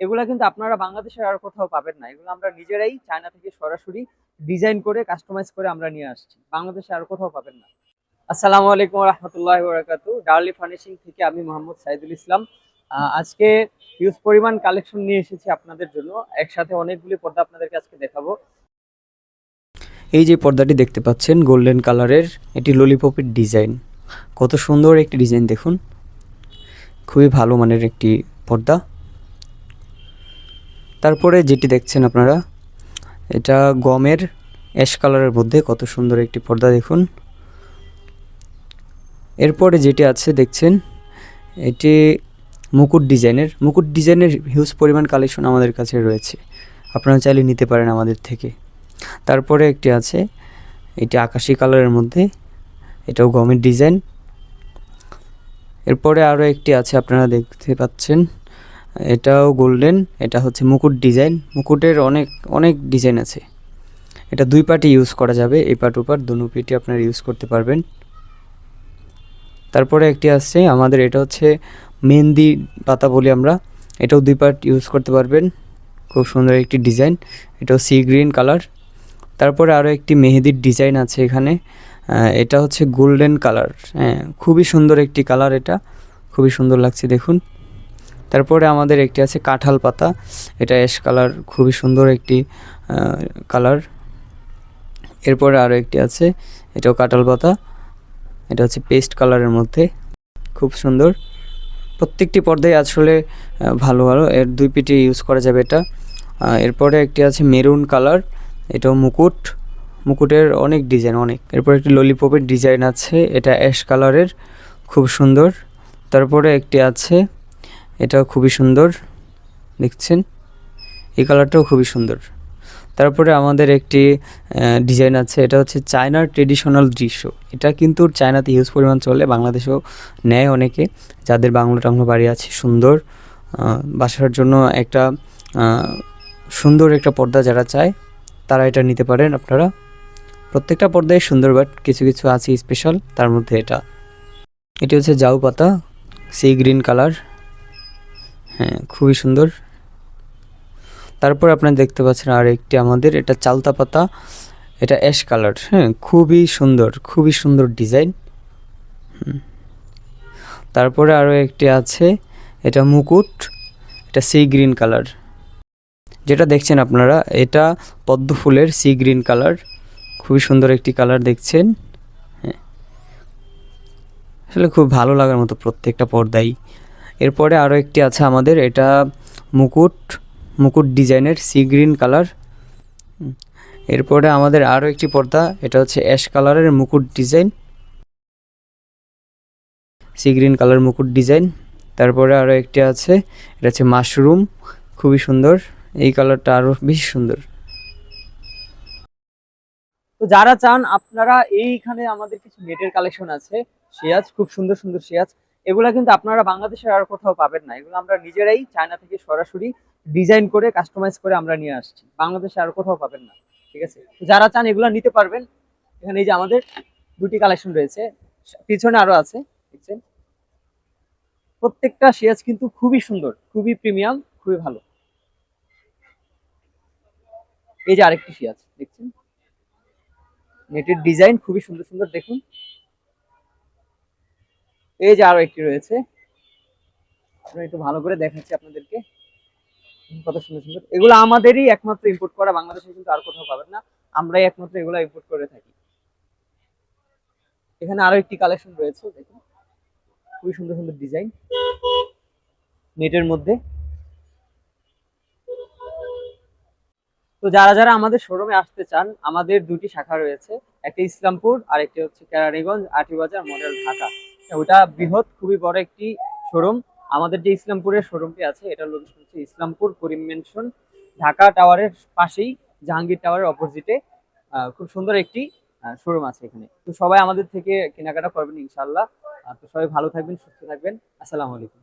এগুলা কিন্তু আপনারা বাংলাদেশের আর কোথাও পাবেন না। এগুলো আমরা নিজেরাই চায়না থেকে সরাসরি ডিজাইন করে কাস্টমাইজ করে আমরা নিয়ে আসছি। বাংলাদেশে আর কোথাও পাবেন না। আসসালামু আলাইকুম রহমতুল্লাহ বরাকাতু ডার্লি ফার্নিশিং থেকে আমি মোহাম্মদ সাইদুল ইসলাম। আজকে হিউজ পরিমাণ কালেকশন নিয়ে এসেছি আপনাদের জন্য। একসাথে অনেকগুলি পর্দা আপনাদেরকে আজকে দেখাবো। এই যে পর্দাটি দেখতে পাচ্ছেন গোল্ডেন কালারের এটি ললিপপের ডিজাইন কত সুন্দর একটি ডিজাইন দেখুন। খুবই ভালো মানের একটি পর্দা। তারপরে যেটি দেখছেন আপনারা, এটা গমের অ্যাশ কালারের মধ্যে কত সুন্দর একটি পর্দা দেখুন। এরপরে যেটি আছে দেখছেন, এটি মুকুট ডিজাইনের মুকুট ডিজাইনের হিউজ পরিমাণ কালেকশন আমাদের কাছে রয়েছে। আপনারা চাইলে নিতে পারেন আমাদের থেকে। তারপরে একটি আছে, এটি আকাশি কালারের মধ্যে, এটাও গমের ডিজাইন। এরপরে আরও একটি আছে, আপনারা দেখতে পাচ্ছেন। এটাও গোল্ডেন এটা হচ্ছে মুকুট ডিজাইন মুকুটের অনেক অনেক ডিজাইন আছে। এটা দুই পার্টি ইউজ করা যাবে, এই পার্ট ওপার দুনো পিটি আপনারা ইউজ করতে পারবেন। তারপরে একটি আছে আমাদের এটা হচ্ছে মেহেন্দি পাতা বলি আমরা। এটাও দুই পার্ট ইউজ করতে পারবেন। খুব সুন্দর একটি ডিজাইন এটাও সি গ্রিন কালার তারপরে আরও একটি মেহেদির ডিজাইন আছে এখানে। এটা হচ্ছে গোল্ডেন কালার হ্যাঁ খুবই সুন্দর একটি কালার এটা। খুবই সুন্দর লাগছে দেখুন। তারপরে আমাদের একটি আছে কাঁঠাল পাতা। এটা অ্যাশ কালার খুবই সুন্দর একটি কালার এরপরে আরও একটি আছে, এটাও কাঁঠাল পাতা। এটা হচ্ছে পেস্ট কালারের মধ্যে। খুব সুন্দর। প্রত্যেকটি পর্দায় আসলে ভালো ভালো। এর দুই পিটি ইউজ করা যাবে এটা। এরপরে একটি আছে মেরুন কালার এটাও মুকুট। মুকুটের অনেক ডিজাইন অনেক। এরপর একটি ললিপপের ডিজাইন আছে, এটা অ্যাশ কালারের খুব সুন্দর। তারপরে একটি আছে এটাও খুবই সুন্দর, দেখছেন? এই কালারটাও খুবই সুন্দর। তারপরে আমাদের একটি ডিজাইন আছে, এটা হচ্ছে চায়নার ট্রেডিশনাল দৃশ্য। এটা কিন্তু চায়নাতে হিউজ পরিমাণ চলে, বাংলাদেশেও নেয় অনেকে। যাদের বাংলো টাংলো বাড়ি আছে, সুন্দর। বাসার জন্য একটা সুন্দর একটা পর্দা যারা চায়, তারা এটা নিতে পারেন আপনারা। প্রত্যেকটা পর্দায় সুন্দর, বাট কিছু কিছু আছে স্পেশাল তার মধ্যে এটা। এটি হচ্ছে জাউ পাতা সি গ্রিন কালার হ্যাঁ খুবই সুন্দর। তারপর আপনারা দেখতে পাচ্ছেন আর একটি আমাদের, এটা চালতা পাতা, এটা অ্যাশ কালার। হ্যাঁ খুবই সুন্দর খুবই সুন্দর ডিজাইন। তারপরে আরও একটি আছে, এটা মুকুট, এটা সি গ্রিন কালার। যেটা দেখছেন আপনারা, এটা পদ্ম ফুলের সি গ্রিন কালার। খুবই সুন্দর একটি কালার দেখছেন। হ্যাঁ। আসলে খুব ভালো লাগার মতো প্রত্যেকটা পর্দাই। এরপরে আরও একটি আছে আমাদের, এটা মুকুট মুকুট ডিজাইনের সি গ্রিন কালার এরপরে আমাদের আরও একটি পর্দা, এটা হচ্ছে অ্যাশ কালারের মুকুট ডিজাইন। সি গ্রিন কালার মুকুট ডিজাইন। তারপরে আরও একটি আছে, এটা হচ্ছে মাশরুম খুবই সুন্দর, এই কালারটা আরও বেশি সুন্দর। তো যারা চান, আপনারা এইখানে আমাদের কিছু নেটের কালেকশন আছে সিয়াজ খুব সুন্দর সুন্দর সিয়াজ এগুলা কিন্তু আপনারা বাংলাদেশের আর কোথাও পাবেন না। এগুলো আমরা নিজেরাই চায়না থেকে সরাসরি ডিজাইন করে কাস্টমাইজ করে আমরা নিয়ে আসছি। বাংলাদেশে আর কোথাও পাবেন না, ঠিক আছে? যারা চান এগুলো নিতে পারবেন। এখানে এই যে আমাদের দুটি কালেকশন রয়েছে, পিছনে আরও আছে, দেখছেন? প্রত্যেকটা সিয়াজ কিন্তু খুবই সুন্দর, খুবই প্রিমিয়াম খুবই ভালো। এই যে আরেকটি সিয়াজ দেখছেন? নেটের ডিজাইন খুবই সুন্দর সুন্দর, দেখুন। এই যে আরও একটি রয়েছে। আমরা একটু ভালো করে দেখাচ্ছি আপনাদেরকে। কত সুন্দর সুন্দর। এগুলো আমাদেরই একমাত্র ইম্পোর্ট করা বাংলাদেশে কিন্তু আর কোথাও পাবেন না। আমরাই একমাত্র এগুলো ইম্পোর্ট করে থাকি। এখানে আরও একটি কালেকশন রয়েছে, দেখুন। খুবই সুন্দর সুন্দর ডিজাইন নেটের মধ্যে। তো যারা যারা আমাদের শোরুমে আসতে চান, আমাদের দুটি শাখা রয়েছে। একটি ইসলামপুর আর একটি হচ্ছে কেরানীগঞ্জ আটিবাজার মডেল ঢাকা। ওটা বৃহৎ, খুবই বড় একটি শোরুম। আমাদের যে ইসলামপুরের শোরুমটি আছে, এটা লোকেশন হচ্ছে ইসলামপুর করিম মেনশন ঢাকা টাওয়ারের পাশেই, জাহাঙ্গীর টাওয়ারের অপোজিটে খুব সুন্দর একটি শোরুম আছে এখানে। তো সবাই আমাদের থেকে কেনাকাটা করবেন ইনশাল্লাহ তো সবাই ভালো থাকবেন, সুস্থ থাকবেন। আসসালামু আলাইকুম।